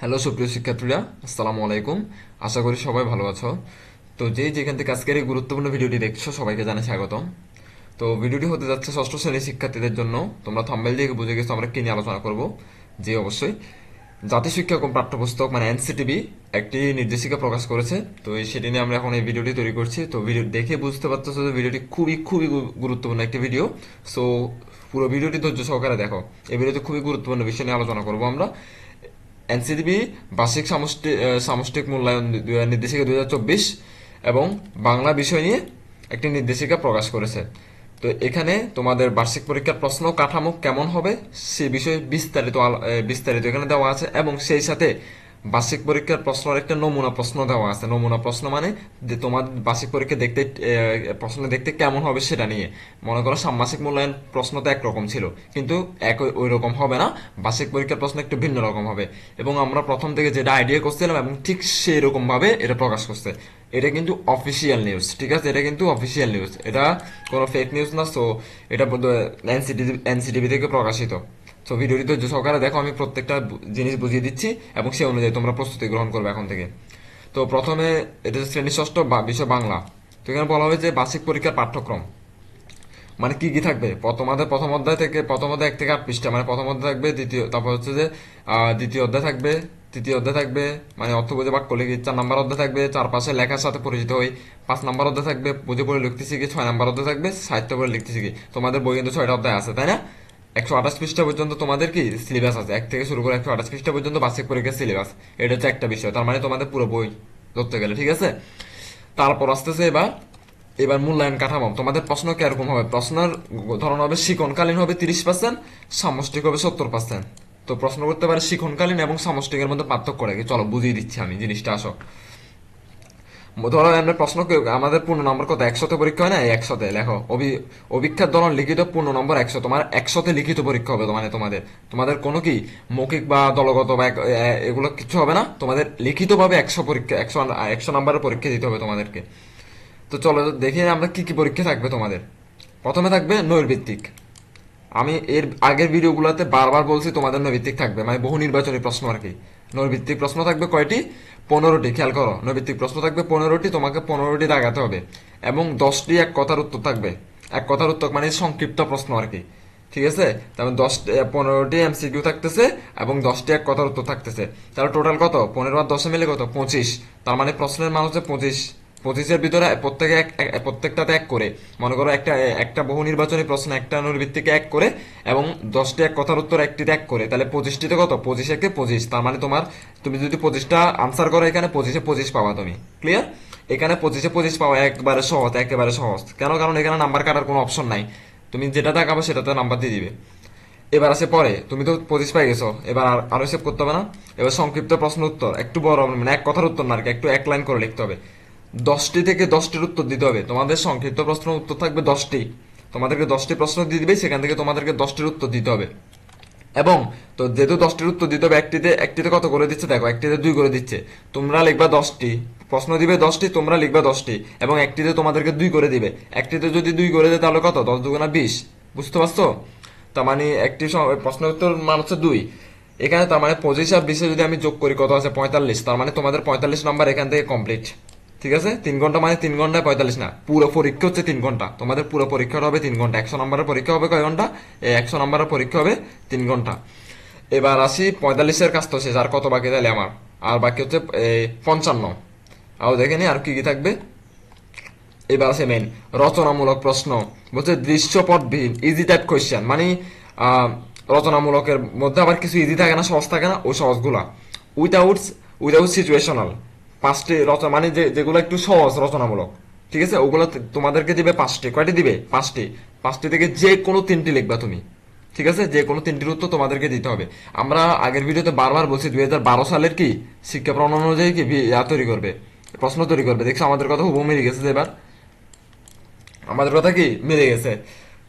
Hello সুপ্রিয় শিক্ষার্থীরা, আসসালামু আলাইকুম। আশা করি সবাই ভালো আছো। তো যেই যেখান থেকে আজকের এই গুরুত্বপূর্ণ ভিডিওটি দেখছ, সবাইকে জানাই স্বাগতম। তো ভিডিওটি হতে যাচ্ছে ষষ্ঠ শ্রেণির শিক্ষার্থীদের জন্য। তোমরা থাম্বেল দিয়ে বুঝে গেছো আমরা কী নিয়ে আলোচনা করব। যে অবশ্যই। জাতীয় শিক্ষাক্রম পাঠ্যপুস্তক মানে এনসিটিভি একটি নির্দেশিকা প্রকাশ করেছে। তো সেটি নিয়ে আমরা এখন এই ভিডিওটি তৈরি করছি। তো ভিডিও দেখে বুঝতে পারতেছো যে ভিডিওটি খুবই খুবই গুরুত্বপূর্ণ একটি ভিডিও। সো পুরো ভিডিওটি ধৈর্য সহকারে দেখো। এই ভিডিওতে খুবই গুরুত্বপূর্ণ বিষয় নিয়ে আলোচনা করব আমরা। এনসিডিবি বার্ষিক সামষ্টিক সামষ্টিক মূল্যায়ন নির্দেশিকা দু হাজার চব্বিশ এবং বাংলা বিষয় নিয়ে একটি নির্দেশিকা প্রকাশ করেছে। তো এখানে তোমাদের বার্ষিক পরীক্ষার প্রশ্ন কাঠামো কেমন হবে সে বিষয়ে বিস্তারিত বিস্তারিত এখানে দেওয়া আছে এবং সেই সাথে বার্ষিক পরীক্ষার প্রশ্নের একটা নমুনা প্রশ্ন দেওয়া আছে। নমুনা প্রশ্ন মানে যে তোমার বার্ষিক পরীক্ষা দেখতে প্রশ্ন দেখতে কেমন হবে সেটা নিয়ে। মনে করো ষান্মাসিক মূল্যায়ন প্রশ্ন তো একরকম ছিল, কিন্তু এক ওই রকম হবে না। বার্ষিক পরীক্ষার প্রশ্ন একটু ভিন্ন রকম হবে। এবং আমরা প্রথম থেকে যেটা আইডিয়া করছিলাম এবং ঠিক সেই রকম ভাবে এটা প্রকাশ করছে। এটা কিন্তু অফিসিয়াল নিউজ ঠিক আছে? এটা কিন্তু অফিসিয়াল নিউজ এটা কোনো ফেক নিউজ না সো এটা এনসিটিভি এনসিটিভি থেকে প্রকাশিত। তো ভিডিওটি ধৈর্য সহকারে দেখো, আমি প্রত্যেকটা জিনিস বুঝিয়ে দিচ্ছি এবং সেই অনুযায়ী তোমরা প্রস্তুতি গ্রহণ করবে এখন থেকে। তো, প্রথমে এটা শ্রেণি ষষ্ঠ বা, বিষয় বাংলা। তো, এখানে বলা হয়েছে বার্ষিক পরীক্ষার পাঠ্যক্রম। মানে কি কি থাকবে? প্রথম অধ্যায় প্রথম অধ্যায় থেকে, প্রথম অধ্যায় এক থেকে আট পৃষ্ঠা। মানে প্রথম অধ্যায় থাকবে, দ্বিতীয়, তারপর হচ্ছে যে দ্বিতীয় অধ্যায় থাকবে, তৃতীয় অধ্যায় থাকবে মানে অর্থ বুঝে বাক্য লিখি চার নাম্বার অধ্যায় থাকবে চার পাশে লেখার সাথে পরিচিত হই। পাঁচ নাম্বার অধ্যায় থাকবে, বুঝে পড়ে লিখতে শিখি, ছয় নাম্বার অধ্যায় থাকবে, সাহিত্য পড়ে লিখতে শিখি। তোমাদের বই কিন্তু ছয়টা অধ্যায় আছে, তাই না? একশো আঠাশ পৃষ্ঠা পর্যন্ত তোমাদের কি সিলেবাস আছে? এক থেকে শুরু করে একশো আঠাশ পৃষ্ঠা পর্যন্ত বার্ষিক পরীক্ষার সিলেবাস এটা হচ্ছে একটা বিষয়। তার মানে তোমাদের পুরো বই ধরতে গেলে, ঠিক আছে? তারপর আসতেছে এবার এবার মূল্যায়ন কাঠামো। তোমাদের প্রশ্ন কীরকম হবে? প্রশ্নের ধরন হবে শিক্ষণকালীন হবে তিরিশ পার্সেন্ট সামষ্টিক হবে সত্তর পার্সেন্ট তো প্রশ্ন করতে পারে শিখনকালীন এবং সামষ্টিকের মধ্যে পার্থক্য রাখি। চলো বুঝিয়ে দিচ্ছি আমি জিনিসটা, আসো। ধরো, আমরা প্রশ্ন কি- আমাদের পূর্ণ নম্বর কত? একশোতে পরীক্ষা হয় না? একশোতে, লেখো। অভি- অভিক্ষার ধরন লিখিত পূর্ণ নম্বর একশো। তোমার একশোতে লিখিত পরীক্ষা হবে মানে তোমাদের। তোমাদের কোনো কি মৌখিক বা দলগত বা এগুলো কিছু হবে না? তোমাদের লিখিতভাবে একশো পরীক্ষা, একশো একশো নম্বরের পরীক্ষা দিতে হবে তোমাদেরকে। তো চলো, দেখি আমরা কি কি পরীক্ষা থাকবে তোমাদের। প্রথমে থাকবে নৈর্ভিত্তিক আমি এর আগের ভিডিওগুলোতে বারবার বলছি তোমাদের নৈভিত্তিক থাকবে মানে বহু নির্বাচনী প্রশ্ন আর কি। নৈভিত্তিক প্রশ্ন থাকবে কয়টি? পনেরোটি, খেয়াল করো। নৈভিত্তিক প্রশ্ন থাকবে পনেরোটি, তোমাকে পনেরোটি দাগাতে হবে। এবং দশটি এক কথার উত্তর থাকবে। এক কথার উত্তর মানে সংক্ষিপ্ত প্রশ্ন আর কি। ঠিক আছে? তারপর দশ পনেরোটি এমসিকিউ থাকতেছে এবং দশটি এক কথার উত্তর থাকতেছে। তাহলে টোটাল কত? পনেরো আর দশে মিলে কত? পঁচিশ। তার মানে প্রশ্নের মান হচ্ছে পঁচিশ। পঁচিশের ভিতরে প্রত্যেকে এক প্রত্যেকটাতে এক করে। মনে করো একটা একটা বহু নির্বাচনী প্রশ্ন একটা নৈর্ভিত্তিকে এক করে এবং দশটি এক কথার উত্তর একটিতে এক করে। তাহলে পঁচিশটিতে কত? পঁচিশ একে পঁচিশ। তার মানে তোমার তুমি যদি পঁচিশটা আনসার করো এখানে পঁচিশে পঁচিশ পাবা তুমি। ক্লিয়ার এখানে পঁচিশে পঁচিশ পাওয়া একবারে সহজ একেবারে সহজ। কেন? কারণ এখানে নাম্বার কাটার কোনো অপশন নাই। তুমি যেটা দেখাবো সেটাতে নাম্বার দিয়ে দিবে। এবার আছে পরে। তুমি তো পঁচিশ পাই গেছো। এবার আর আরও সেভ করতে হবে না। এবার সংক্ষিপ্ত প্রশ্ন উত্তর। একটু বড় মানে এক কথার উত্তর না আর কি, একটু এক লাইন করে লিখতে হবে। দশটি থেকে দশটির উত্তর দিতে হবে। তোমাদের সংক্ষিপ্ত প্রশ্ন উত্তর থাকবে দশটি। তোমাদেরকে দশটি প্রশ্ন দিয়ে দিবে, সেখান থেকে তোমাদেরকে দশটির উত্তর দিতে হবে। এবং তো যেহেতু দশটির উত্তর দিতে হবে, একটিতে একটিতে কত করে দিচ্ছে? দেখো, একটিতে দুই করে দিচ্ছে। তোমরা লিখবা দশটি। প্রশ্ন দিবে দশটি, তোমরা লিখবা দশটি। এবং একটিতে তোমাদেরকে দুই করে দিবে। একটিতে যদি দুই করে দেয়, তাহলে কত? দশ দুগুণা বিশ। বুঝতে পারছ? তার মানে একটি প্রশ্ন উত্তর মান হচ্ছে দুই। এখানে তার মানে পঁচিশ আর বিশে যদি আমি যোগ করি, কত আছে? পঁয়তাল্লিশ। তার মানে তোমাদের পঁয়তাল্লিশ নম্বর এখান থেকে কমপ্লিট ঠিক আছে? তিন ঘণ্টা মানে তিন ঘন্টায় পঁয়তাল্লিশ না। পুরো পরীক্ষা হচ্ছে তিন ঘণ্টা তোমাদের পুরো পরীক্ষাটা হবে তিন ঘণ্টা একশো নম্বরের পরীক্ষা হবে কয় ঘণ্টা এই একশো নম্বরের পরীক্ষা হবে তিন ঘণ্টা এবার আসি পঁয়তাল্লিশের কাজ তো শেষ, আর কত বাকি তাহলে আমার? আর বাকি হচ্ছে পঞ্চান্ন। আর দেখে নি, আর কি কি থাকবে? এবার আছে মেন রচনামূলক প্রশ্ন। বলছে, দৃশ্যপটবিহীন ইজি টাইপ কোয়েশ্চেন মানে রচনামূলকের মধ্যে আবার কিছু ইজি থাকে না, সহজ থাকে না? ওই সহজগুলা। উইদাউট উইদাউট সিচুয়েশনাল পাঁচটি রচনা মানে যে, যেগুলো একটু সহজ, রচনামূলক। ঠিক আছে? ওগুলো তোমাদেরকে দিবে পাঁচটি। কয়টি দিবে? পাঁচটি। পাঁচটি থেকে যে কোনো তিনটি লিখবা তুমি। ঠিক আছে? যে কোনো তিনটির উত্তর তোমাদেরকে দিতে হবে। আমরা আগের ভিডিওতে বারবার বলছি দু হাজার বারো সালের কি শিক্ষা প্রণয়ন অনুযায়ী কি ইয়া তৈরি করবে? প্রশ্ন তৈরি করবে। দেখছ, আমাদের কথা হুবহু মিলে গেছে এবার। আমাদের কথা কি? মিলে গেছে।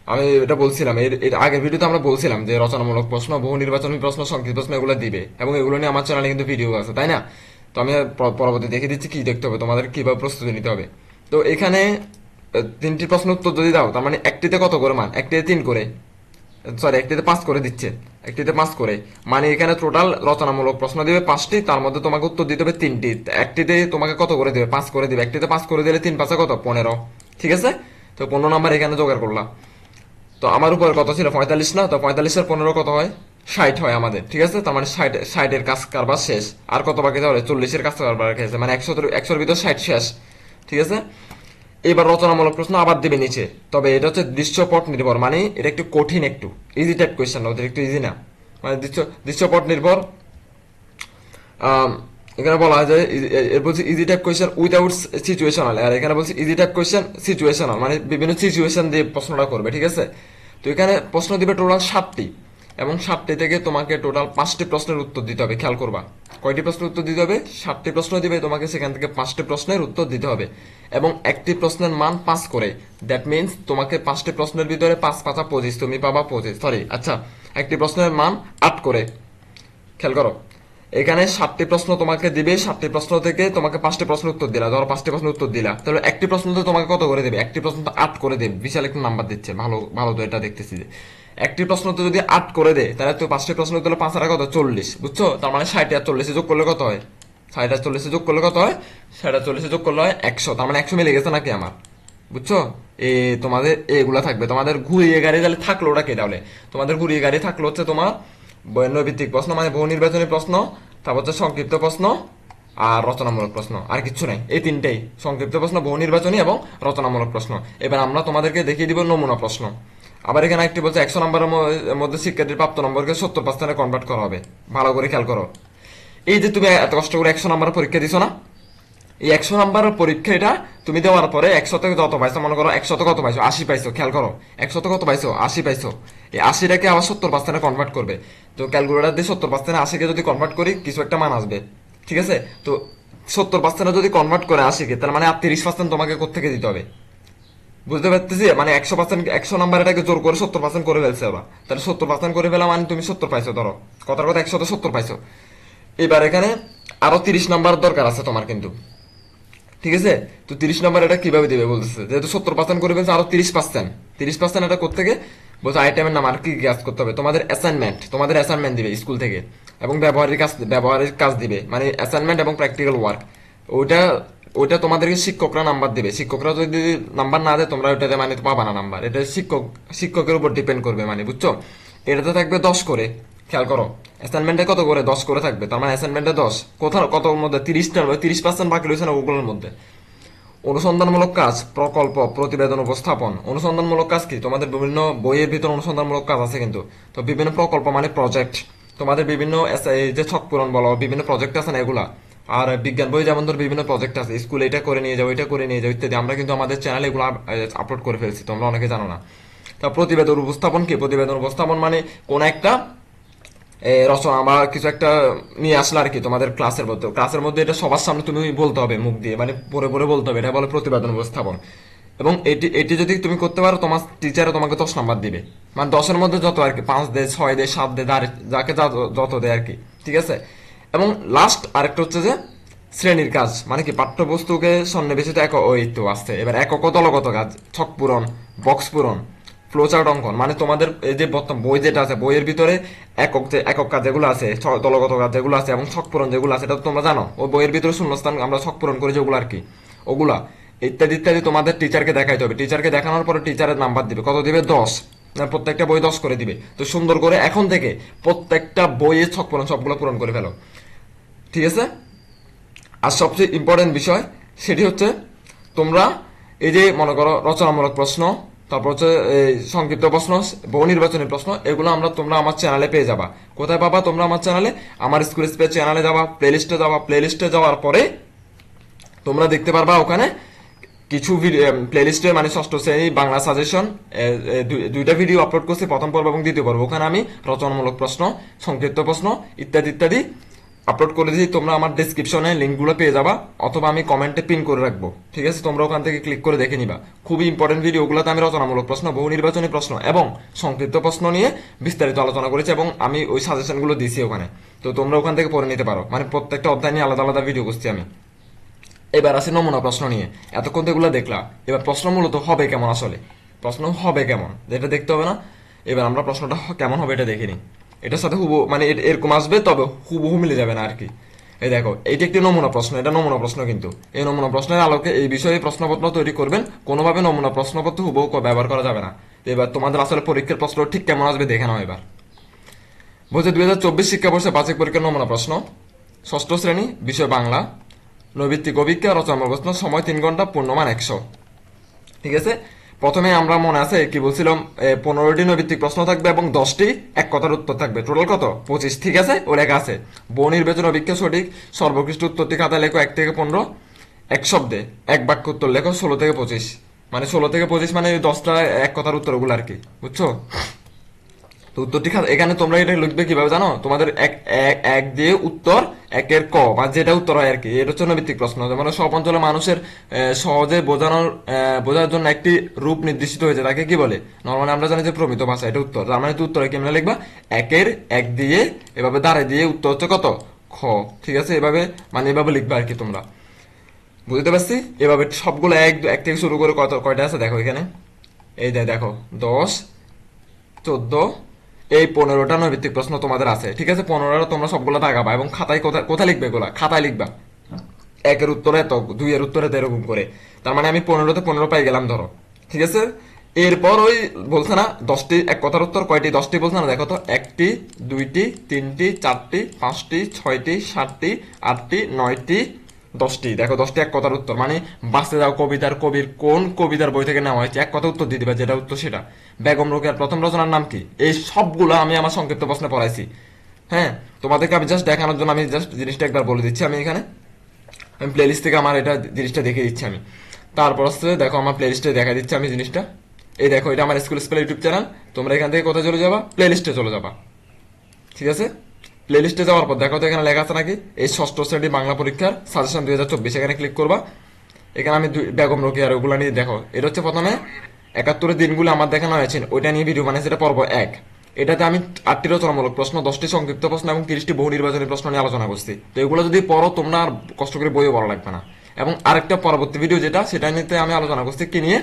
আমি এটা বলছিলাম, এর এর আগের ভিডিওতে আমরা বলছিলাম যে রচনামূলক প্রশ্ন, বহু নির্বাচনী প্রশ্ন, সংক্ষিপ্ত প্রশ্ন এগুলো দিবে। এবং এগুলো নিয়ে আমার চ্যানেলে কিন্তু ভিডিও আছে, তাই না? তো আমি পরবর্তী দেখে দিচ্ছি কি দেখতে হবে তোমাদের কীভাবে প্রস্তুতি নিতে হবে। তো এখানে তিনটি প্রশ্ন উত্তর যদি দাও, তার মানে একটিতে কত করে মান? একটিতে তিন করে। সরি একটিতে পাস করে দিচ্ছে। একটিতে পাঁচ করে। মানে এখানে টোটাল রচনামূলক প্রশ্ন দিবে পাঁচটি, তার মধ্যে তোমাকে উত্তর দিতে হবে তিনটি। একটিতে তোমাকে কত করে দেবে? পাঁচ করে দিবে। একটিতে পাস করে দিলে তিন পাঁচে কত? পনেরো। ঠিক আছে? তো পনেরো নাম্বার এখানে জোগাড় করলাম। তো আমার উপর কত ছিল? পঁয়তাল্লিশ না? তো পঁয়তাল্লিশের পনেরো কত হয়? ষাট হয় আমাদের, ঠিক আছে? তার মানে ষাট, ষাটের কাজ কারবার শেষ। আর কত বাকি তাহলে? চল্লিশের কাজ কারবার বাকি মানে একশো একশোর ভিতর ষাট শেষ, ঠিক আছে? এবার রচনামূলক প্রশ্ন আবার দেবে নিচে, তবে এটা হচ্ছে দৃশ্যপট নির্ভর মানে এটা একটু কঠিন একটু ইজি টাইপ কোয়েশ্চেন ওদের একটু ইজি না। মানে দৃশ্য, দৃশ্যপট নির্ভর এখানে বলা হয় যে বলছে easy type question without situational আর এখানে বলছি ইজি টাইপ কোয়েশ্চেন সিচুয়েশনাল মানে বিভিন্ন সিচুয়েশন দিয়ে প্রশ্নটা করবে, ঠিক আছে? তো এখানে প্রশ্ন দিবে টোটাল সাতটি। এবং সাতটি থেকে তোমাকে টোটাল পাঁচটি প্রশ্নের উত্তর দিতে হবে। খেয়াল করবা। কয়টি প্রশ্নের উত্তর দিতে হবে? সাতটি প্রশ্ন দিবে, তোমাকে সেখান থেকে পাঁচটি প্রশ্নের উত্তর দিতে হবে। এবং একটি প্রশ্নের মান পাঁচ করে দ্যাট মিন্স তোমাকে পাঁচটি প্রশ্নের ভিতরে পাঁচ পাঁচা পঁচিশ, তুমি পাবা পঁচিশ সরি আচ্ছা একটি প্রশ্নের মান আট করে। খেয়াল করো, এখানে সাতটি প্রশ্ন তোমাকে দিবে, সাতটি প্রশ্ন থেকে তোমাকে পাঁচটি প্রশ্নের উত্তর দিলা, ধরো পাঁচটি প্রশ্নের উত্তর দিলা, তাহলে একটি প্রশ্ন তো তোমাকে কত করে দেবে? একটি প্রশ্ন তো আট করে দেবে, বিশাল একটা নাম্বার দিচ্ছে, ভালো ভালো তো এটা দেখতেছি যে। একটি প্রশ্ন তো যদি আট করে দেয়, তাহলে তো পাঁচটি প্রশ্ন তাহলে পাঁচ আর কত? চল্লিশ, বুঝছ? তার মানে ষাট আর চল্লিশে যোগ করলে কত হয়? ষাট আর চল্লিশে যোগ করলে কত হয়? ষাট আর চল্লিশে যোগ করলে হয় একশো। তার মানে একশো মিলে গেছে নাকি আমার? বুঝছ? এ, তোমাদের এগুলা থাকবে। তোমাদের ঘুরিয়ে গাড়ি তাহলে থাকল ওটা কে তাহলে? তোমাদের ঘুরিয়ে গাড়ি থাকল হচ্ছে তোমার বর্ণভিত্তিক প্রশ্ন মানে বহু নির্বাচনী প্রশ্ন, তারপর হচ্ছে সংক্ষিপ্ত প্রশ্ন আর রচনামূলক প্রশ্ন। আর কিছু নাই। এই তিনটেই। সংক্ষিপ্ত প্রশ্ন, বহু নির্বাচনী এবং রচনামূলক প্রশ্ন। এবার আমরা তোমাদেরকে দেখিয়ে দিব নমুনা প্রশ্ন। আবার এখানে একটি বলছে, একশো নম্বরের মধ্যে শিক্ষার্থীর প্রাপ্ত নম্বরকে সত্তর পার্সেন্টে কনভার্ট করা হবে। ভালো করে খেয়াল করো। এই যে তুমি এত কষ্ট করে একশো নম্বরের পরীক্ষা দিছো না? এই একশো নাম্বারের পরীক্ষা এটা তুমি দেওয়ার পরে একশো থেকে যত পাইছো, মনে করো একশো কত পাইছো? আশি পাইছো, খেয়াল করো। একশো কত পাইছো? আশি পাইছো। এই আশিটাকে আবার সত্তর পার্সেন্টে কনভার্ট করবে। তো ক্যালকুলেটার দিয়ে সত্তর পার্সেন্টে আশিকে যদি কনভার্ট করি, কিছু একটা মান আসবে। ঠিক আছে? তো সত্তর পার্সেন্টে যদি কনভার্ট করে আশিকে, তার মানে আর তিরিশ পার্সেন্ট তোমাকে কোথেকে দিতে হবে? বুঝতে পারতেছি? মানে একশো পার্সেন্ট একশো নাম্বার এটাকে জোর করে সত্তর পার্সেন্ট করে ফেলছে ওরা তাহলে সত্তর পার্সেন্ট করে ফেলা মানে তুমি সত্তর পাইছো, ধরো। কথার কথা একশো সত্তর পাইছো। এবার এখানে আরও তিরিশ নাম্বার দরকার আছে তোমার কিন্তু। ঠিক আছে? তো তিরিশ নাম্বার এটা কীভাবে দিবে বলতেছে? যেহেতু সত্তর পার্সেন্ট করে ফেলছে, আরও তিরিশ পার্সেন্ট তিরিশ পার্সেন্ট এটা কোথেকে বলছে আইটেমের নাম আর কি কি কাজ করতে হবে? তোমাদের অ্যাসাইনমেন্ট তোমাদের অ্যাসাইনমেন্ট দিবে স্কুল থেকে। এবং ব্যবহারিক কাজ ব্যবহারিক কাজ দিবে। মানে অ্যাসাইনমেন্ট এবং প্র্যাকটিক্যাল ওয়ার্ক ওইটা ওইটা তোমাদেরকে শিক্ষকরা নাম্বার দেবে। শিক্ষকরা যদি নাম্বার না দেয়, তোমরা ওইটাতে মানে পাবা না নাম্বার এটা শিক্ষক, শিক্ষকের উপর ডিপেন্ড করবে মানে বুঝছ? এটাতে থাকবে দশ করে, খেয়াল করো। অ্যাসাইনমেন্টে কত করে? দশ করে থাকবে। তার মানে অ্যাসাইনমেন্টে দশ। কোথাও কত মধ্যে? তিরিশটার তিরিশ পার্সেন্ট বাকি রয়েছে না ওগুলোর মধ্যে? অনুসন্ধানমূলক কাজ, প্রকল্প, প্রতিবেদন, উপস্থাপন। অনুসন্ধানমূলক কাজ কি? তোমাদের বিভিন্ন বইয়ের ভিতর অনুসন্ধানমূলক কাজ আছে কিন্তু। তো বিভিন্ন প্রকল্প মানে প্রজেক্ট তোমাদের বিভিন্ন যে ছক পূরণ বলো, বিভিন্ন প্রজেক্ট আছে না এগুলা? আর বিজ্ঞান বই যেমন ধর বিভিন্ন প্রজেক্ট আছে স্কুলে এটা করে নিয়ে যাও এটা করে নিয়ে যাও ইত্যাদি, আমরা কিন্তু আমাদের চ্যানেলে এগুলো আপলোড করে ফেলছি, তোমরা অনেকে জানো না। তা প্রতিবেদন উপস্থাপন কি? প্রতিবেদন উপস্থাপন মানে কোন একটা রচনা বা কিছু একটা নিয়ে আসলে আর কি তোমাদের ক্লাসের মধ্যে। ক্লাসের মধ্যে এটা সবার সামনে তুমি বলতে হবে মুখ দিয়ে মানে পরে পরে বলতে হবে, এটা বলে প্রতিবেদন উপস্থাপন। এবং এটি এটি যদি তুমি করতে পারো, তোমার টিচারে তোমাকে দশ নাম্বার দিবে। মানে দশের মধ্যে যত আর কি, পাঁচ দেয় ছয় দেয় সাত যার- যাকে যত দেয় আর কি, ঠিক আছে? এবং লাস্ট আরেকটা হচ্ছে যে, শ্রেণির কাজ মানে কি পাঠ্যবস্তুকে সন্নিবেশিত এক তো আসছে। এবার একক দলগত কাজ, ছক পূরণ বক্স পূরণ ফ্লোচার্ট অঙ্কন মানে তোমাদের এই যে বর্তমান বই যেটা আছে, বইয়ের ভিতরে একক যে, একক কাজ যেগুলো আছে দলগত কাজ যেগুলো আছে এবং ছক পূরণ যেগুলো আছে, এটা তো তোমরা জানো। ওই বইয়ের ভিতরে শূন্যস্থান আমরা ছক পূরণ করি যেগুলো আর কি। ওগুলা, ইত্যাদি ইত্যাদি তোমাদের টিচারকে দেখাইতে হবে। টিচারকে দেখানোর পরে টিচারের নাম্বার দিবে। কত দিবে? দশ। প্রত্যেকটা বই দশ করে দিবে। তো সুন্দর করে এখন থেকে প্রত্যেকটা বইয়ে ছক পূরণ, সবগুলো পূরণ করে ফেলো। ঠিক আছে? আর সবচেয়ে ইম্পর্টেন্ট বিষয় সেটি হচ্ছে তোমরা এই যে মনে করো রচনামূলক প্রশ্ন, তারপর হচ্ছে এই সংক্ষিপ্ত প্রশ্ন বহু নির্বাচনী প্রশ্ন, এগুলো আমরা তোমরা আমার চ্যানেলে পেয়ে যাবা। কোথায় পাবা তোমরা আমার চ্যানেলে আমার স্কুল স্পেস চ্যানেলে যাবা প্লেলিস্টে যাবা প্লেলিস্টে যাওয়ার পরে তোমরা দেখতে পারবা ওখানে কিছু প্লেলিস্টে মানে ষষ্ঠ শ্রেণি বাংলা সাজেশন দুইটা ভিডিও আপলোড করছি, প্রথম পর্ব এবং দ্বিতীয় পর্ব। ওখানে আমি রচনামূলক প্রশ্ন, সংক্ষিপ্ত প্রশ্ন, ইত্যাদি ইত্যাদি আপলোড করে দিই তোমরা আমার ডেসক্রিপশনে লিঙ্কগুলো পেয়ে যাবা, অথবা আমি কমেন্টে পিন করে রাখব, ঠিক আছে? তোমরা ওখান থেকে ক্লিক করে দেখে নিবা। খুবই ইম্পর্টেন্ট ভিডিও ওগুলোতে আমি রচনামূলক প্রশ্ন, বহু নির্বাচনী প্রশ্ন এবং সংক্ষিপ্ত প্রশ্ন নিয়ে বিস্তারিত আলোচনা করেছি এবং আমি ওই সাজেশনগুলো দিয়েছি ওখানে। তো তোমরা ওখান থেকে পড়ে নিতে পারো। মানে প্রত্যেকটা অধ্যায় নিয়ে আলাদা আলাদা ভিডিও করছি আমি। এবার আসি নমুনা প্রশ্ন নিয়ে। এতক্ষণ তো এগুলো দেখলা এবার প্রশ্ন মূলত হবে কেমন আসলে? প্রশ্ন হবে কেমন? যেটা দেখতে হবে না? এবার আমরা প্রশ্নটা কেমন হবে এটা দেখে নিই। এটার সাথে হুবু মানে এরকম আসবে, তবে হুবহু মিলে যাবে না আর কি এই দেখো এইটা একটি নমুনা প্রশ্ন, এটা নমুনা প্রশ্ন কিন্তু। এই নমুনা প্রশ্নের আলোকে এই বিষয়ে প্রশ্নপত্র তৈরি করবেন। কোনোভাবে নমুনা প্রশ্নপত্র হুবহু ব্যবহার করা যাবে না। এবার তোমাদের আসলে পরীক্ষার প্রশ্ন ঠিক কেমন আসবে দেখে নাও এবার। বলছে দুই হাজার চব্বিশ শিক্ষাবর্ষে বার্ষিক পরীক্ষার নমুনা প্রশ্ন। ষষ্ঠ শ্রেণি, বিষয় বাংলা। নৈবিত্তিক অভিজ্ঞা, রচনা প্রশ্ন সময় তিন ঘণ্টা, পূর্ণমান একশো। ঠিক আছে? প্রথমে আমরা মনে আছে কি বলছিলাম পনেরোটি নৈবিত্তিক প্রশ্ন থাকবে এবং দশটি এক কথার উত্তর থাকবে। টোটাল কত? পঁচিশ। ঠিক আছে? ও লেখা আছে। বহু নির্বাচন অভিজ্ঞ সঠিক, সর্বকৃষ্ট উত্তরটি খাতা লেখো এক থেকে পনেরো। এক শব্দে, এক বাক্য উত্তর লেখো ষোলো থেকে পঁচিশ। মানে ষোলো থেকে পঁচিশ মানে দশটা এক কথার উত্তরগুলো আর কি। বুঝছ? তো উত্তরটি খা- এখানে তোমরা এটা লিখবে কীভাবে জানো? তোমাদের এক, এক- দিয়ে উত্তর একের ক, বা যেটা উত্তর হয় আর কি এটা হচ্ছে ভিত্তিক প্রশ্ন। যেমন সব অঞ্চলে মানুষের সহজে বোঝানোর বোঝার জন্য একটি রূপ নির্দিষ্ট হয়েছে। তাকে কি বলে? নর্মালি আমরা জানি যে প্রমিত ভাষা, এটা উত্তর। তার মানে উত্তরে কি আমরা লিখবা? একের এক দিয়ে, এভাবে দাঁড়ে দিয়ে উত্তর হচ্ছে কত? খ। ঠিক আছে? এভাবে মানে এভাবে লিখবা আর কি তোমরা। বুঝতে পারছি? এভাবে সবগুলো এক এক থেকে শুরু করে কত, কয়টা আছে? দেখো এখানে। এই দেখো, দশ, চোদ্দ এই পনেরোটা নৈবিত্তিক প্রশ্ন তোমাদের আছে। ঠিক আছে? পনেরোটা তোমরা সবগুলো দাগাবা এবং খাতায় কোথায় কোথায় লিখবে এগুলা? খাতায় লিখবা। একের উত্তরে এত, দুইয়ের উত্তরে এরকম করে। তার মানে আমি পনেরোতে পনেরো পাই গেলাম, ধরো। ঠিক আছে? এরপর ওই বলছে না, দশটি, এক কথার উত্তর কয়টি? দশটি বলছে না, দেখো তো, একটি, দুইটি, তিনটি, চারটি, পাঁচটি, ছয়টি, সাতটি, আটটি, নয়টি দশটি। দেখো, দশটি এক কথার উত্তর। মানে বাঁচতে যাও কবিতার কবির কোন কবিতার বই থেকে নেওয়া হয়েছে? এক কথা উত্তর দিয়ে দিবা, যেটা উত্তর সেটা। বেগম রোকেয়ার প্রথম রচনার নাম কি? এই সবগুলো আমি আমার সংক্ষিপ্ত প্রশ্নে পড়াইছি। হ্যাঁ তোমাদেরকে আমি জাস্ট দেখানোর জন্য আমি জাস্ট জিনিসটা একবার বলে দিচ্ছি আমি এখানে। আমি প্লেলিস্ট থেকে আমার এটা জিনিসটা দেখে দিচ্ছি আমি। তারপর হচ্ছে, দেখো, আমার প্লেলিস্টে দেখা দিচ্ছি আমি জিনিসটা। এই দেখো, এটা আমার স্কুল স্পেল ইউটিউব চ্যানেল তোমরা এখান থেকে কোথায় চলে যাবা? প্লেলিস্টে চলে যাবা। ঠিক আছে? প্লেলিস্টে যাওয়ার পর, দেখো তো এখানে লেখা আছে নাকি? এই ষষ্ঠ শ্রেণি বাংলা পরীক্ষার সাজেশন দুই হাজার চব্বিশ, এখানে ক্লিক করবা। এখানে আমি বেগম আর ওগুলো নিয়ে দেখো। এটা হচ্ছে প্রথমে, একাত্তরের দিনগুলো আমার দেখানো হয়েছে। ওইটা নিয়ে ভিডিও বানিয়েছে, এটা পর্ব এক। এটাতে আমি আটটি রচনামূলক প্রশ্ন, দশটি সংক্ষিপ্ত প্রশ্ন এবং তিরিশটি বহু নির্বাচনী প্রশ্ন নিয়ে আলোচনা করছি। তো এগুলো যদি পড়ো, তোমরা আর কষ্ট করে বইও পড়া লাগবে না। এবং আরেকটা পরবর্তী ভিডিও যেটা, সেটা নিতে আমি আলোচনা করছি, কি নিয়ে?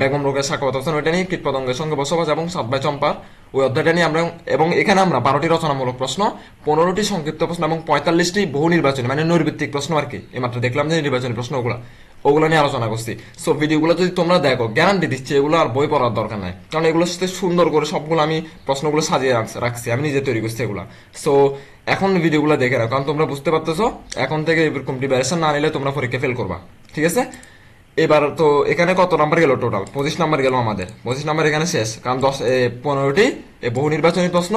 বেগম রোগের হোসেন, ওইটা নিয়ে কীট পতঙ্গের সঙ্গে বসবাস এবং সাতবাই চম্পার ওই অধ্যায়টা নিয়ে আমরা এবং এখানে আমরা বারোটি রচনামূলক প্রশ্ন, পনেরোটি সংক্ষিপ্ত প্রশ্ন এবং পঁয়তাল্লিশটি বহু নির্বাচনী মানে নৈর্ভিত্তিক প্রশ্ন আর কি। এইমাত্র দেখলাম যে নির্বাচনী প্রশ্নগুলো। ওগুলো নিয়ে আলোচনা করছি। সো ভিডিওগুলো যদি তোমরা দেখো গ্যারান্টি দিচ্ছি এগুলো আর বই পড়ার দরকার নাই। কারণ এগুলোর সাথে সুন্দর করে সবগুলো আমি প্রশ্নগুলো সাজিয়ে রাখ- রাখছি। আমি নিজে তৈরি করছি এগুলো। সো এখন ভিডিওগুলো দেখে রাখো। কারণ তোমরা বুঝতে পারতেছো, এখন থেকে এরকম প্রিপারেশন না নিলে তোমরা পরীক্ষা ফেল করবা। ঠিক আছে? এবার তো এখানে কত নাম্বার গেল টোটাল পঁচিশ নাম্বার গেল আমাদের। পঁচিশ নাম্বার এখানে শেষ। কারণ দশ পনেরোটি বহু নির্বাচনী প্রশ্ন,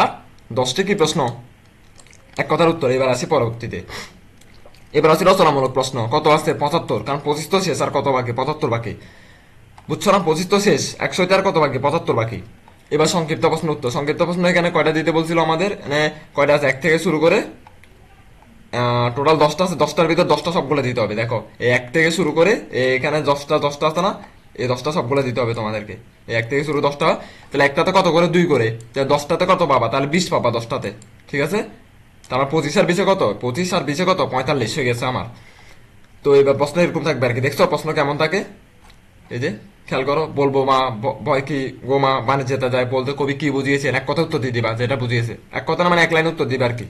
আর দশটি কি প্রশ্ন? এক কথার উত্তর, এবার আসি পরবর্তীতে। এবার আছে রচনামূলক প্রশ্ন। কত আছে পঁচাত্তর। কারণ পঁচিশ তো শেষ, আর কত বাকি? পঁচাত্তর বাকি। বুঝছ না? পঁচিশ তো শেষ। একশো আর কত বাকি? পঁচাত্তর বাকি। এবার সংক্ষিপ্ত প্রশ্ন উত্তর। সংক্ষিপ্ত প্রশ্ন এখানে কয়টা দিতে বলছিল আমাদের? মানে কয়টা আছে? এক থেকে শুরু করে টোটাল দশটা আছে, দশটার ভিতর দশটা সবগুলো দিতে হবে, দেখো। এই এক থেকে শুরু করে এখানে দশটা দশটা আছে না? এই দশটা সবগুলো দিতে হবে তোমাদেরকে। এক থেকে শুরু দশটা, তাহলে একটাতে কত করে? দুই করে। দশটাতে কত পাবা? তাহলে বিশ পাবা দশটাতে। ঠিক আছে? তারপর পঁচিশ আর বিশে কত? পঁচিশ আর বিশে কত? পঁয়তাল্লিশ হয়ে গেছে আমার। তো এবার প্রশ্ন এরকম থাকবে আর কি। দেখছ প্রশ্ন কেমন থাকে? এই যে, খেয়াল করো, বলব মা ভয় কি? গো মা মানে যেতে যায় বলতে কবি কি বুঝিয়েছেন? এক কথা উত্তর দিয়ে দিবা, যেটা বুঝিয়েছে। এক কথা না মানে এক লাইন উত্তর দিবা আর কি।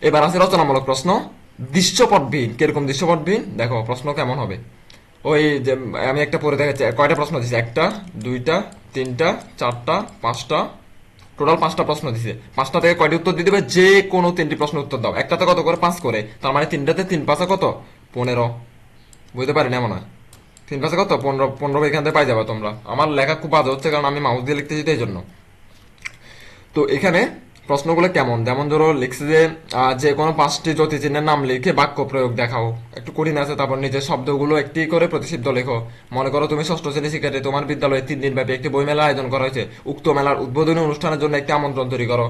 এবার আছে রচনামূলক প্রশ্ন। দৃশ্যপটবিহীন কীরকম দৃশ্যপটবিহীন দেখো, প্রশ্ন কেমন হবে? ওই যে, আমি একটা পরে দেখাচ্ছি। কয়টা প্রশ্ন দিছে? একটা, দুইটা, তিনটা, চারটা, পাঁচটা? টোটাল পাঁচটা প্রশ্ন দিছে। পাঁচটা থেকে কয়টি উত্তর দিয়ে দেবে? যে কোনো তিনটি প্রশ্ন উত্তর দাও। একটাতে কত করে? পাঁচ করে। তার মানে তিনটাতে তিন পাঁচা কত? পনেরো। বুঝতে পারি না, মনে হয়। তিন পাঁচে কত? পনেরো পনেরো এখান থেকে পাই যাবে তোমরা। আমার লেখা খুব বাজে হচ্ছে, কারণ আমি মাউস দিয়ে লিখতেছি এই জন্য তো এখানে প্রশ্নগুলো কেমন? যেমন ধরো লিখছে যে যে কোনো পাঁচটি জ্যোতি চিহ্নের নাম লিখে বাক্য প্রয়োগ দেখাও। একটু কঠিন আছে, তারপর নিজের শব্দগুলো একটি করে প্রতিষিদ্ধ লেখো। মনে করো তুমি ষষ্ঠ শ্রেণি শিক্ষার্থী, তোমার বিদ্যালয়ে তিন দিন ব্যাপী একটি বইমেলা আয়োজন করা হয়েছে। উক্ত মেলার উদ্বোধনী অনুষ্ঠানের জন্য একটি আমন্ত্রণ তৈরি করো।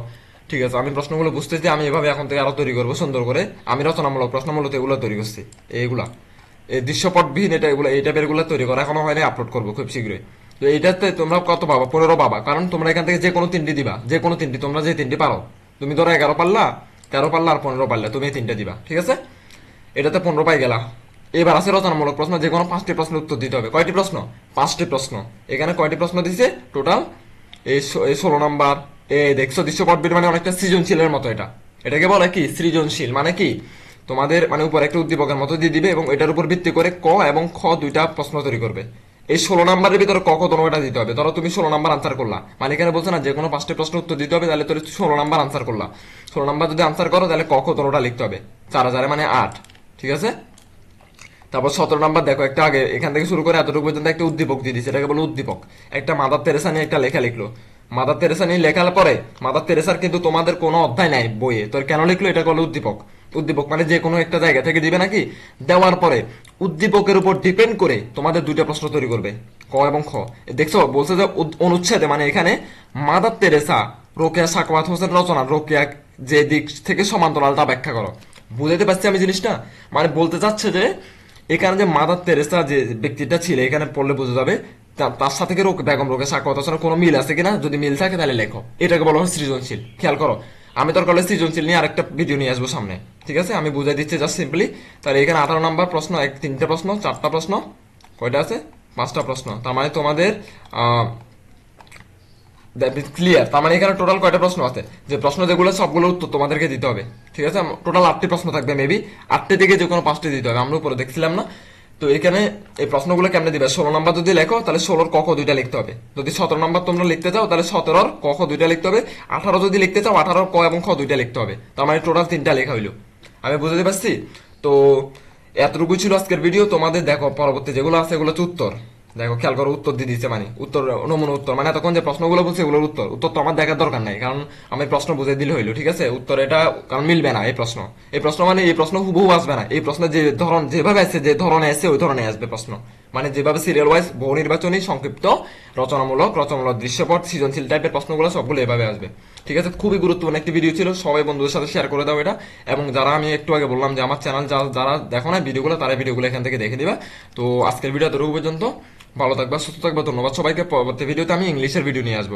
ঠিক আছে, আমি প্রশ্নগুলো বুঝতেছি, আমি এভাবে এখন থেকে আরও তৈরি করব, সুন্দর করে। আমি রচনামূলক প্রশ্নমূলত এগুলো তৈরি করছি। এইগুলা। এই দৃশ্যপটবিহীন এটা এগুলো, এই টাইপের এগুলো তৈরি করা এখনও হয়নি আপলোড করব খুব শীঘ্রই। তো এইটাতে তোমরা কত পাবা? পনেরো পাবা। কারণ তোমরা এখান থেকে যে কোনো তিনটি দিবা। যে কোনো তিনটি, তোমরা যে তিনটি পারো। তুমি ধরো এগারো পারলা, তেরো পারলা আর পনেরো পারলে, তুমি এই তিনটে দিবা। ঠিক আছে? এটাতে পনেরো পাই গেলা। এবার আছে রচনামূলক প্রশ্ন যে কোনো পাঁচটি প্রশ্নের উত্তর দিতে হবে। কয়টি প্রশ্ন? পাঁচটি প্রশ্ন। এখানে কয়টি প্রশ্ন দিছে? টোটাল এই ষোলো নাম্বার। এ, দেখছ দৃশ্যপটবির মানে অনেকটা সৃজনশীলের মতো এটা। এটাকে বলে কি? সৃজনশীল। মানে কি? তোমাদের মানে উপর একটা উদ্দীপকের মতো দিয়ে দিবে এবং এটার উপর ভিত্তি করে ক এবং খ দুইটা প্রশ্ন তৈরি করবে। এই ষোলো নাম্বারের ভিতরে ক ক তোমাটা দিতে হবে। ধরো তুমি ষোলো নাম্বার আনসার করলা। মানে এখানে বলছে, না যে কোনো পাঁচটা প্রশ্ন উত্তর দিতে হবে, তাহলে তোর ষোলো নাম্বার আনসার করলা ষোলো নাম্বার যদি আনসার করো, তাহলে ক ক তোমাটা লিখতে হবে। চার হাজারে মানে আট। ঠিক আছে? তারপর সতেরো নাম্বার দেখো, একটা আগে এখান থেকে শুরু করে এতটুকু পর্যন্ত একটা উদ্দীপক দিয়ে দিচ্ছে এটাকে বলে উদ্দীপক। একটা মাদার তেরেসা নিয়ে একটা লেখা লিখলো। মাদার তেরেসা নিয়ে লেখার পরে, মাদার তেরেসার কিন্তু তোমাদের কোনো অধ্যায় নাই বইয়ে। তোর কেন লিখলো? এটা বলে উদ্দীপক। উদ্দীপক মানে যে কোনো একটা জায়গা থেকে দিবে নাকি? দেওয়ার পরে উদ্দীপকের উপর ডিপেন্ড করে তোমাদের দুইটা প্রশ্ন তৈরি করবে, ক এবং খ। দেখছ, বলছে যে অনুচ্ছেদে মানে এখানে মাদার তেরেসা, রোকেয়া সাকওয়াত হোসেন রচনা, রোকেয়া যে দিক থেকে সমান্তরাল তা ব্যাখ্যা করো। বুঝাইতে পারছি আমি জিনিসটা? মানে বলতে চাচ্ছে যে এখানে যে মাদার তেরেসা যে ব্যক্তিটা ছিল, এখানে পড়লে বোঝা যাবে তার সাথে কি রোক, বেগম রোকে সাকওয়াত হোসেনের কোনো মিল আছে কিনা? যদি মিল থাকে তাহলে লেখো। এটাকে বলা হয় সৃজনশীল। খেয়াল করো, আমি তোর কলেজ সৃজনশীল নিয়ে আরেকটা ভিডিও নিয়ে আসব সামনে। ঠিক আছে, আমি বুঝাই দিচ্ছি জাস্ট সিম্পলি তাহলে এখানে আঠারো নাম্বার প্রশ্ন, এক, তিনটা প্রশ্ন, চারটা প্রশ্ন, কয়টা আছে? পাঁচটা প্রশ্ন। তার মানে তোমাদের ক্লিয়ার তার মানে এখানে টোটাল কয়টা প্রশ্ন আছে? যে প্রশ্ন যেগুলো সবগুলো উত্তর তোমাদেরকে দিতে হবে। ঠিক আছে টোটাল আটটি প্রশ্ন থাকবে মেবি আটটি থেকে যে কোনো পাঁচটি দিতে হবে, আমরা উপরে দেখছিলাম না। তো এখানে এই প্রশ্নগুলো কেমনে দিবে? ষোলো নাম্বার যদি লেখো, তাহলে ষোলোর কখ দুইটা লিখতে হবে। যদি সতেরো নাম্বার তোমরা লিখতে চাও, তাহলে সতেরোর কখ দুইটা লিখতে হবে। আঠারো যদি লিখতে চাও, আঠারোর ক এবং খ দুইটা লিখতে হবে। তার মানে টোটাল তিনটা লেখা হইল। আমি বুঝতে পারছি? তো এতটুকু ছিল আজকের ভিডিও তোমাদের দেখো পরবর্তী যেগুলো আছে এগুলো হচ্ছে উত্তর। দেখো, খেয়াল করো, উত্তর দিয়ে দিচ্ছে মানে উত্তর অনুমন উত্তর। মানে এতক্ষণ যে প্রশ্নগুলো বলছে এগুলোর উত্তর। উত্তর তো আমার দেখার দরকার নাই, কারণ আমি প্রশ্ন বুঝে দিলে হইল, ঠিক আছে? উত্তর এটা, কারণ মিলবে না এই প্রশ্ন। এই প্রশ্ন মানে এই প্রশ্ন হুবহু আসবে না। এই প্রশ্ন যে ধরন, যেভাবে আসছে, যে ধরনে আসছে, ওই ধরনে আসবে প্রশ্ন। মানে যেভাবে সিরিয়াল ওয়াইজ বহু নির্বাচনী সংক্ষিপ্ত, রচনামূলক রচনামূলক দৃশ্যপট, সৃজনশীল টাইপের প্রশ্নগুলো সবগুলো এভাবে আসবে। ঠিক আছে, খুবই গুরুত্বপূর্ণ একটি ভিডিও ছিল, সবাই বন্ধুদের সাথে শেয়ার করে দাও এটা। এবং যারা আমি একটু আগে বললাম যে আমার চ্যানেল যারা যারা দেখো না ভিডিওগুলো তারা ভিডিওগুলো এখান থেকে দেখে দিবে তো আজকের ভিডিও এতটুকু পর্যন্ত। ভালো থাকবে, সুস্থ থাকবে, ধন্যবাদ সবাইকে। পরবর্তী ভিডিওতে আমি ইংলিশের ভিডিও নিয়ে আসব।